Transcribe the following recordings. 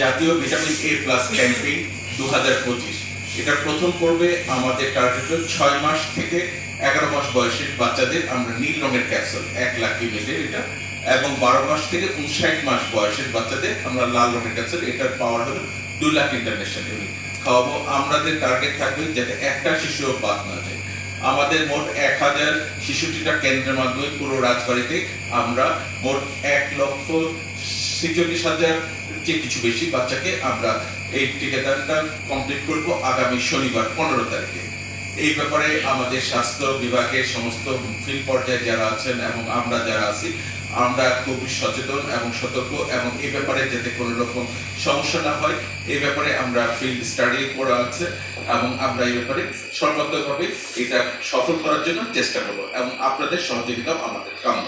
জাতীয় vitamin A plus campaign দু হাজার পঁচিশ। এটা প্রথম পর্বে আমাদের টার্গেট হল ছয় মাস থেকে এগারো মাস বয়সের বাচ্চাদের আমরা নীল রঙের ক্যাপসুল এক লাখ ইউনিটের এটা, এবং বারো মাস থেকে উনষাট মাস বয়সের বাচ্চাদের আমরা লাল রঙের ক্যাপসুল এটার পাওয়ার হলো দু লাখ ইন্টারন্যাশনাল ইউনিট খাওয়াবো। আমাদের টার্গেট থাকবে যাতে একটা শিশুও বাদ না যায়। আমাদের মোট এক হাজার শিশুটিটা কেন্দ্রের মাধ্যমে পুরো রাজবাড়িতে আমরা মোট এক লক্ষ ছেচল্লিশ হাজার যে কিছু বেশি বাচ্চাকে আমরা এই টিকাদানটা কমপ্লিট করব আগামী শনিবার, পনেরো তারিখে। এই ব্যাপারে আমাদের স্বাস্থ্য বিভাগের সমস্ত ফিল্ড পর্যায়ে যারা আছেন এবং আমরা যারা আছি, আমরা খুবই সচেতন এবং সতর্ক এবং এই ব্যাপারে যাতে কোনো রকম সমস্যা না হয়, এই ব্যাপারে আমরা ফিল্ড স্টাডি করা আছে এবং আমরা এই ব্যাপারে সর্বাত্মকভাবে এটা সফল করার জন্য চেষ্টা করব এবং আপনাদের সহযোগিতাও আমাদের কাম্য।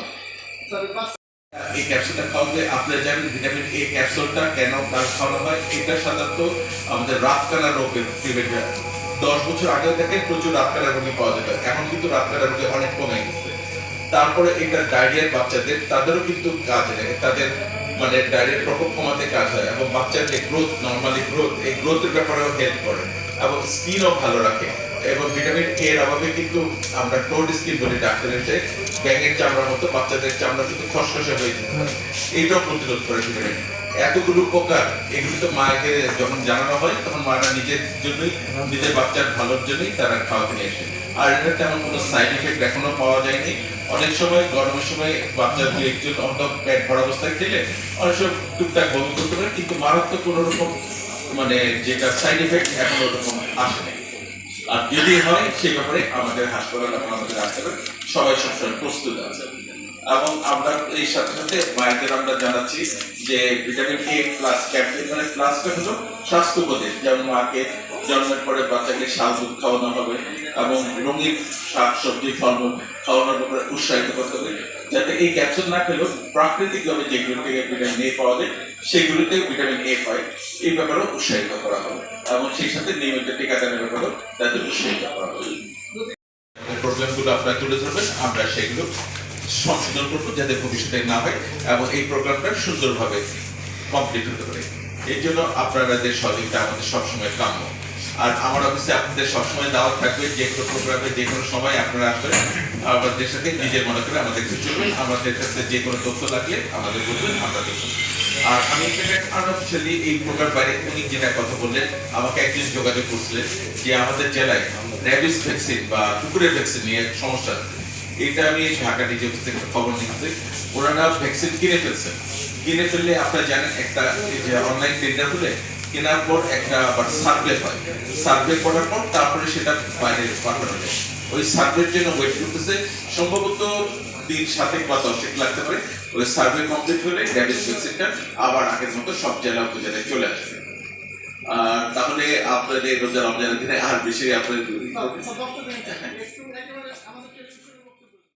এই ক্যাপসুলটা খাওয়াতে আপনারা জানেন ভিটামিন এ ক্যাপসুলটা কেন খাওয়ানো হয়? এটা সাধারণত আমাদের রাতকানা রোগের প্রিভেন্ট দশ বছর দেখেন প্রচুর রাতকানা রোগী পাওয়া যেত। এখন কিন্তু রাতকানা রোগী অনেক কমে গেছে। তারপরে এটা ডায়রিয়ার বাচ্চাদের, তাদেরও কিন্তু কাজ লাগে তাদের মানে ডায়রিয়ার প্রকোপ কমাতে কাজ হয় এবং বাচ্চার যে গ্রোথ নর্মালি গ্রোথ এই গ্রোথের ব্যাপারেও হেল্প করে এবং স্কিনও ভালো রাখে। এবং ভিটামিন এ এর অভাবে কিন্তু আমরা টোড স্কিন বলি ডাক্তারের যে ব্যাঙের চামড়ার মতো, বাচ্চাদের চামড়া কিন্তু খসখসে হয়ে যেতে পারে। এইটাও প্রতিরোধ করে ভিটামিন এতগুলো উপকার, এগুলো তো মাকে যখন জানানো হয়, তখন মারা নিজের জন্যই, নিজের বাচ্চার ভালোর জন্যই তারা খাওয়াতে নিয়ে আসে। আর এটা তেমন কোনো সাইড এফেক্ট এখনও পাওয়া যায়নি। অনেক সময়, গরমের সময় বাচ্চা দু একজন অন্ত পেট ভরা অবস্থায় খেলে, অনেক সময় টুকটাক বমি করতে পারে, কিন্তু মারাত্মক কোনো রকম মানে যেটা সাইড এফেক্ট এখন ওরকম আসে নাই। আর যদি হয় সেই ব্যাপারে আমাদের হাসপাতাল এবং আমাদের হাসপাতাল সবাই সবসময় প্রস্তুত আছে। এবং আমরা এই সাথে সাথে মায়েদের আমরা জানাচ্ছি যে ভিটামিন এ প্লাস ক্যাপসুল মানে প্লাসটা হলো স্বাস্থ্য উপদেশ। যেমন মাকে জন্মের পরে বাচ্চাকে শাল দুধ খাওয়ানো হবে এবং রঙিন শাক সবজি ফলমূল খাওয়ানোর ব্যাপারে উৎসাহিত করতে হবে। যাতে এই ক্যাপসুল না খেলেও প্রাকৃতিকভাবে যেগুলো থেকে ভিটামিন এ পাওয়া যায় সেগুলোতে ভিটামিন এ পায় এই ব্যাপারেও উৎসাহিত করা হবে। এবং সেই সাথে নিয়মিত টিকাদানের ব্যাপারেও তাদের উৎসাহিত করা হবে। প্রবলেমগুলো আপনারা তুলে ধরবেন। আমরা সেগুলো সংশোধন করব যাতে ভবিষ্যতে না হয় এবং এই প্রোগ্রামটা সুন্দরভাবে কমপ্লিট হতে পারে। এই জন্য আপনাদের সহযোগিতা আমাদের সবসময় কাম্য। আর আমার অফিসে আপনাদের সবসময় দাওয়াত থাকবে, যে কোনো প্রোগ্রামে যে কোনো সময় আপনারা আসবেন। আমাদের সাথে নিজের মনে করে আমাদের কাছে চলবেন আমাদের কাছে যে কোনো তথ্য লাগলে আমাদের বলবেন, আমরা দেখব। আর আমি আনঅফিসিয়ালি এই প্রোগ্রাম বাইরে উনি যেটা কথা বললেন, আমাকে একদিন যোগাযোগ করছিলেন যে আমাদের জেলায় র্যাবিস ভ্যাকসিন বা কুকুরের ভ্যাকসিন নিয়ে সমস্যা এটা আমি ঢাকা নিজে অফিস থেকে খবর নিচ্ছি ওনারা ভ্যাকসিন কিনে ফেলছেন। কিনে ফেললে আপনারা জানেন, একটা অনলাইন টেন্ডার হলে কেনার পর একটা আবার সার্ভে হয়। সার্ভে করার পর তারপরে সেটা বাইরে পাঠানো যায়। ওই সার্ভের জন্য ওয়েট করতেছে, সম্ভবত দিন সাতেক বা দশেক লাগতে পারে। ওই সার্ভে কমপ্লিট হলে ড্যামেজ ভ্যাকসিনটা আবার আগের মতো সব জেলা উপজেলায় চলে আসবে। আর তাহলে আপনাদের রোজা রমজানের দিনে আর বেশি আপনাদের